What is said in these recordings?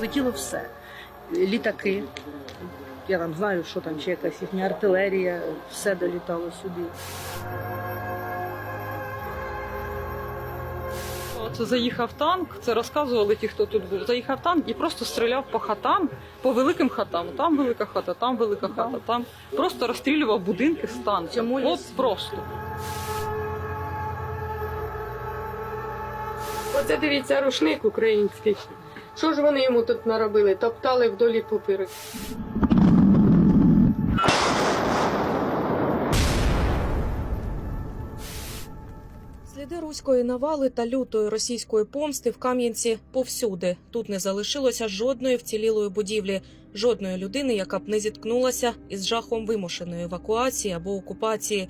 летіло все. Літаки. Я там знаю, що там ще якась їхня артилерія, все долітало сюди. Це заїхав танк, це розказували ті, хто тут був. Заїхав танк і просто стріляв по хатам, по великим хатам. Там велика хата, там велика хата, там просто розстрілював будинки з танків. От просто. Оце дивіться рушник український. Що ж вони йому тут наробили? Топтали вдолі поперек. Сліди руської навали та лютої російської помсти в Кам'янці повсюди. Тут не залишилося жодної вцілілої будівлі, жодної людини, яка б не зіткнулася із жахом вимушеної евакуації або окупації.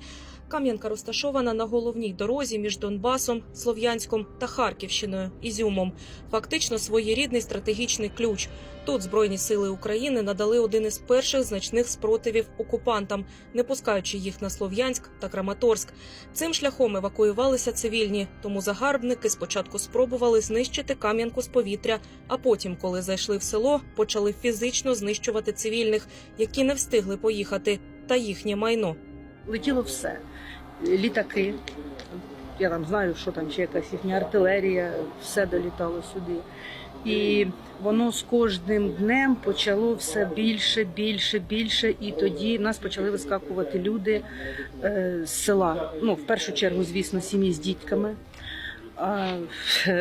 Кам'янка розташована на головній дорозі між Донбасом, Слов'янськом та Харківщиною Ізюмом. Фактично своєрідний стратегічний ключ. Тут Збройні сили України надали один із перших значних спротивів окупантам, не пускаючи їх на Слов'янськ та Краматорськ. Цим шляхом евакуювалися цивільні, тому загарбники спочатку спробували знищити Кам'янку з повітря, а потім, коли зайшли в село, почали фізично знищувати цивільних, які не встигли поїхати, та їхнє майно. Летіло все. Літаки. Я там знаю, що там ще якась їхня артилерія, все долітало сюди. І воно з кожним днем почало все більше, більше, більше. І тоді нас почали вискакувати люди е, з села. Ну, в першу чергу, звісно, сім'ї з дітками. А,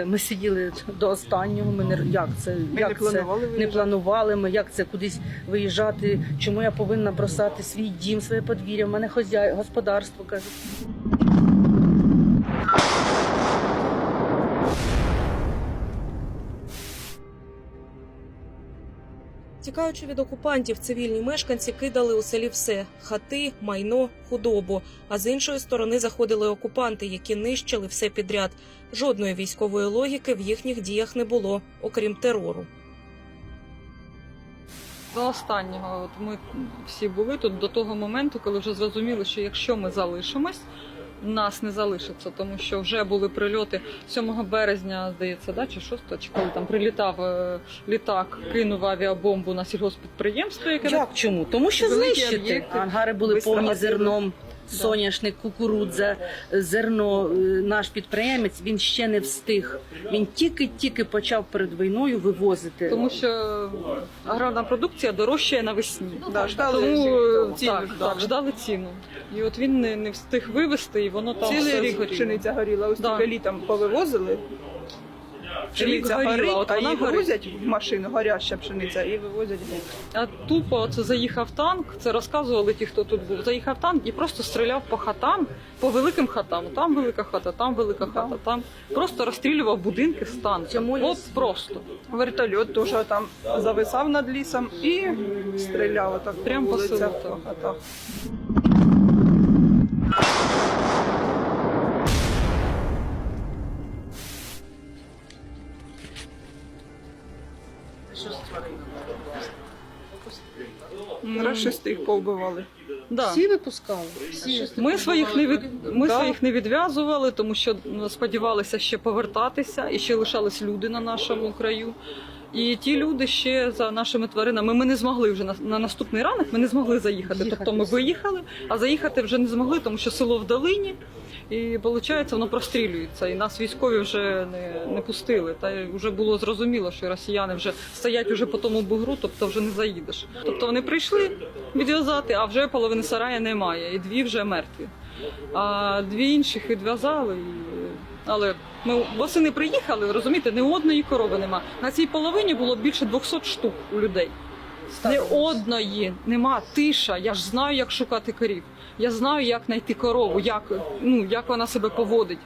ми сиділи до останнього. Ми не як це, як це не планували. Ми як це кудись виїжджати. Чому я повинна бросати свій дім, своє подвір'я? В мене хозяй, господарство кажуть. Тікаючи від окупантів, цивільні мешканці кидали у селі все хати, майно, худобу. А з іншої сторони заходили окупанти, які нищили все підряд. Жодної військової логіки в їхніх діях не було, окрім терору. До останнього, от ми всі були тут до того моменту, коли вже зрозуміли, що якщо ми залишимось, нас не залишиться, тому що вже були прильоти 7 березня, здається, да, чи 6, чи коли там прилітав е, літак, кинув авіабомбу на сільгоспідприємство, яке Як чому? Тому що Великі знищити. об'єкти. Ангари були повні зерном. Соняшник, кукурудза, зерно. Е, Наш підприємець він ще не встиг. Він тільки-тільки почав перед війною вивозити. Тому що аграрна продукція дорожчає навесні. Да, ждали Тому е, ціну так, ждали. так, ждали ціну. І от він не, не встиг вивезти, і воно там Цілий рік пшениця горіла, ось Да. тільки літом повивозили. Пшениця горіла, горить, от а вона її горить. вивозять в машину, горяща пшениця, і вивозять. А тупо це заїхав танк, це розказували ті, хто тут був. Заїхав танк і просто стріляв по хатам, по великим хатам. Там велика хата, там велика хата, там просто розстрілював будинки з танків. От просто. Вертольот теж там зависав над лісом і стріляв отак Прям по по вулицях, хатах. Рашистих повбивали. Да. Всі випускали. Всі. Ми своїх не від ми Да. своїх не відв'язували, тому що ну, сподівалися ще повертатися, і ще лишались люди на нашому краю. І ті люди ще за нашими тваринами. Ми не змогли вже на, на наступний ранок. Ми не змогли заїхати. Їхати Тобто ми виїхали, а заїхати вже не змогли, тому що село в долині. І виходить, воно прострілюється. І нас військові вже не, не пустили. Та вже було зрозуміло, що росіяни вже стоять уже по тому бугру, тобто вже не заїдеш. Тобто вони прийшли відв'язати, а вже половини сарая немає, і дві вже мертві. А дві інших відв'язали. І... Але ми восени приїхали, розумієте, ні одної корови нема. На цій половині було більше 200 штук у людей. Не одної нема тиша. Я ж знаю, як шукати корів. Я знаю, як знайти корову, як, ну, як вона себе поводить.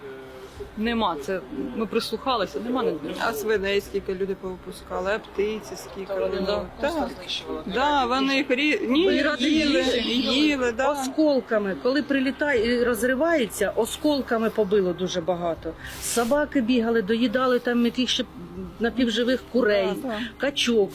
Нема. Це ми прислухалися, нема не А свиней скільки люди повипускали, а птиці скільки. вони, да, Так. Да, вони їх рі... Ні, раді їли, їли, да. Осколками, коли прилітає і розривається, осколками побило дуже багато. Собаки бігали, доїдали там якихось ще напівживих курей, Да, да. качок.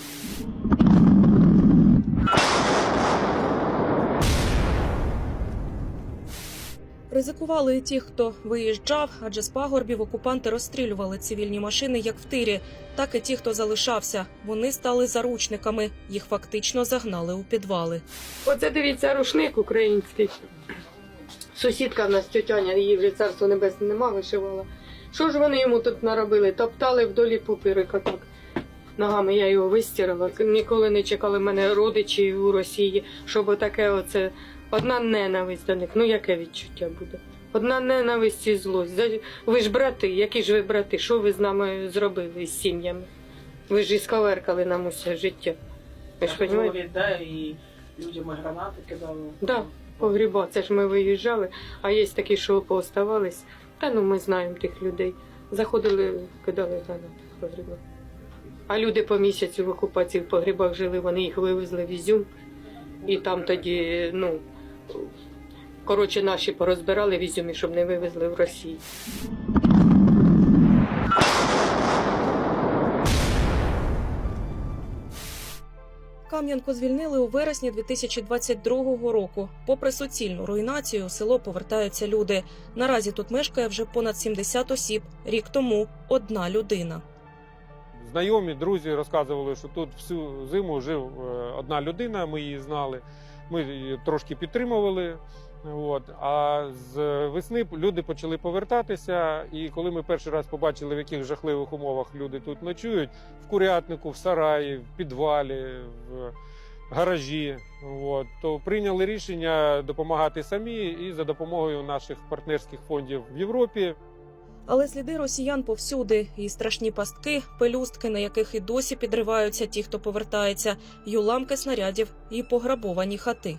Ризикували і ті, хто виїжджав, адже з пагорбів окупанти розстрілювали цивільні машини як в тирі, так і ті, хто залишався. Вони стали заручниками. Їх фактично загнали у підвали. Оце дивіться рушник український. Сусідка в нас тьотяня, її вже царство небесне нема, вишивала. Що ж вони йому тут наробили? Топтали вдолі пупирика так. Ногами я його вистирала. Ніколи не чекали мене родичі у Росії, щоб отаке оце. Одна ненависть до них. Ну яке відчуття буде? Одна ненависть і злость. Ви ж брати, які ж ви брати? Що ви з нами зробили з сім'ями? Ви ж ісковеркали нам усе життя. Ви ж розумієте? да, і людям гранати кидали. Да, погріба, це ж ми виїжджали, а є такі, що пооставались. Та ну ми знаємо тих людей. Заходили, кидали гранати погріба. А люди по місяцю в окупації в погрібах жили, вони їх вивезли в Ізюм. І там тоді, ну, коротше, наші порозбирали в Ізюмі, щоб не вивезли в Росію. Кам'янку звільнили у вересні 2022 року. Попри суцільну руйнацію, у село повертаються люди. Наразі тут мешкає вже понад 70 осіб. Рік тому одна людина. Знайомі, друзі розказували, що тут всю зиму жив е, одна людина, ми її знали. Ми трошки підтримували. От. А з весни люди почали повертатися. І коли ми перший раз побачили, в яких жахливих умовах люди тут ночують, в курятнику, в сараї, в підвалі, в гаражі, от, то прийняли рішення допомагати самі і за допомогою наших партнерських фондів в Європі Але сліди росіян повсюди, і страшні пастки, пелюстки, на яких і досі підриваються ті, хто повертається, й уламки снарядів, і пограбовані хати.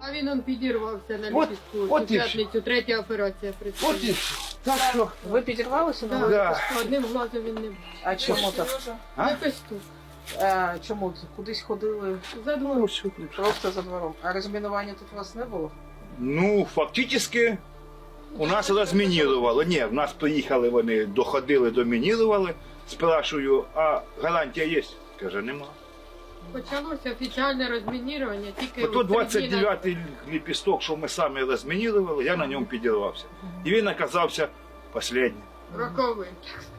А він он підірвався на От- от п'ятницю, третя операція От і Так що, Ви підірвалися на Да. Да. Одним глазом він не був. А чому так? А? А, чому кудись ходили За двором. просто за двором? А розмінування тут у вас не було? ну, фактично, у нас розмінірували. Ні, в нас приїхали вони, доходили, домінірували. Спрашую, а гарантія є? Каже, нема. Почалося офіціальне розмінірування, тільки Ото 29-й ліпісток, що ми самі розмінірували, я на ньому підірвався. І він оказався останнім. роковим.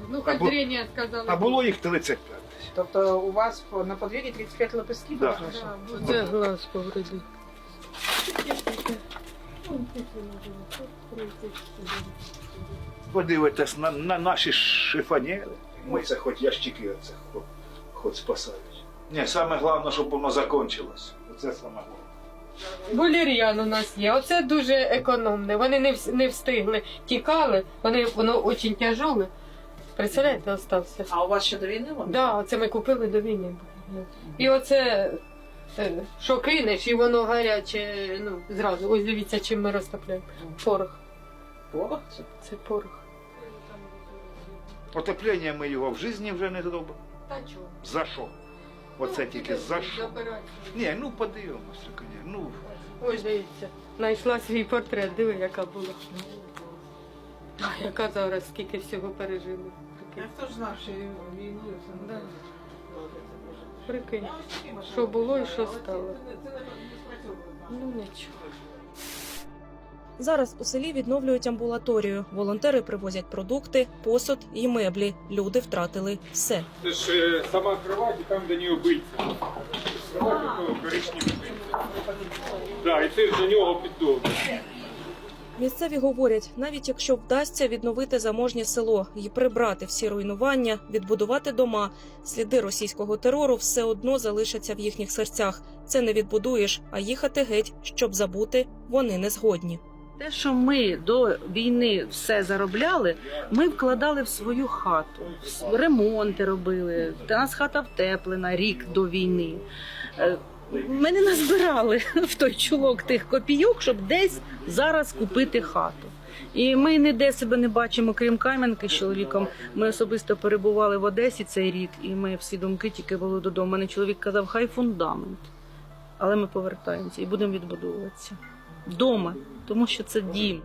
Ну, хоч Або- зрення сказали. А було їх 35. Тобто у вас по- на подвір'ї 35 лепестків Да. було? Да, бо це глаз повредив. Подивитесь на, на наші шифонєри. Ми це хоч ящики оце, хоч, хоч спасають. Ні, саме головне, щоб воно закінчилось. Оце саме головне. Валеріан у нас є. Оце дуже економне. Вони не, вс- не встигли, тікали, вони, воно дуже тяжоле. Представляєте, остався. А у вас ще до війни воно? Да, це ми купили до війни. І оце, е, що кинеш, і воно гаряче, ну, зразу. Ось дивіться, чим ми розтопляємо. Порох. Порох це? Це порох. Отоплення ми його в житті вже не зробимо. Та чого? За що? Оце тільки за що? Ні, ну подивимося, конечно. Ну, Ось дивіться. Знайшла свій портрет, диви, яка була. А яка зараз, скільки всього пережили. А Прикинь. хто ж знав, що війну це Да. Прикинь, що було і що стало. Ну нічого. Зараз у селі відновлюють амбулаторію. Волонтери привозять продукти, посуд і меблі. Люди втратили все. Це ж е, сама кровать і там до нього биться. Кровать такого коричневого. Да, і це до нього піддовго. Місцеві говорять, навіть якщо вдасться відновити заможнє село і прибрати всі руйнування, відбудувати дома, сліди російського терору все одно залишаться в їхніх серцях. Це не відбудуєш, а їхати геть, щоб забути, вони не згодні. Те, що ми до війни все заробляли, ми вкладали в свою хату. Ремонти робили. У нас хата втеплена рік до війни. Ми не назбирали в той чулок тих копійок, щоб десь зараз купити хату. І ми ніде себе не бачимо, крім Кам'янки з чоловіком. Ми особисто перебували в Одесі цей рік, і ми всі думки тільки були додому. Мене чоловік казав, хай фундамент. Але ми повертаємося і будемо відбудовуватися. Дома, тому що це дім.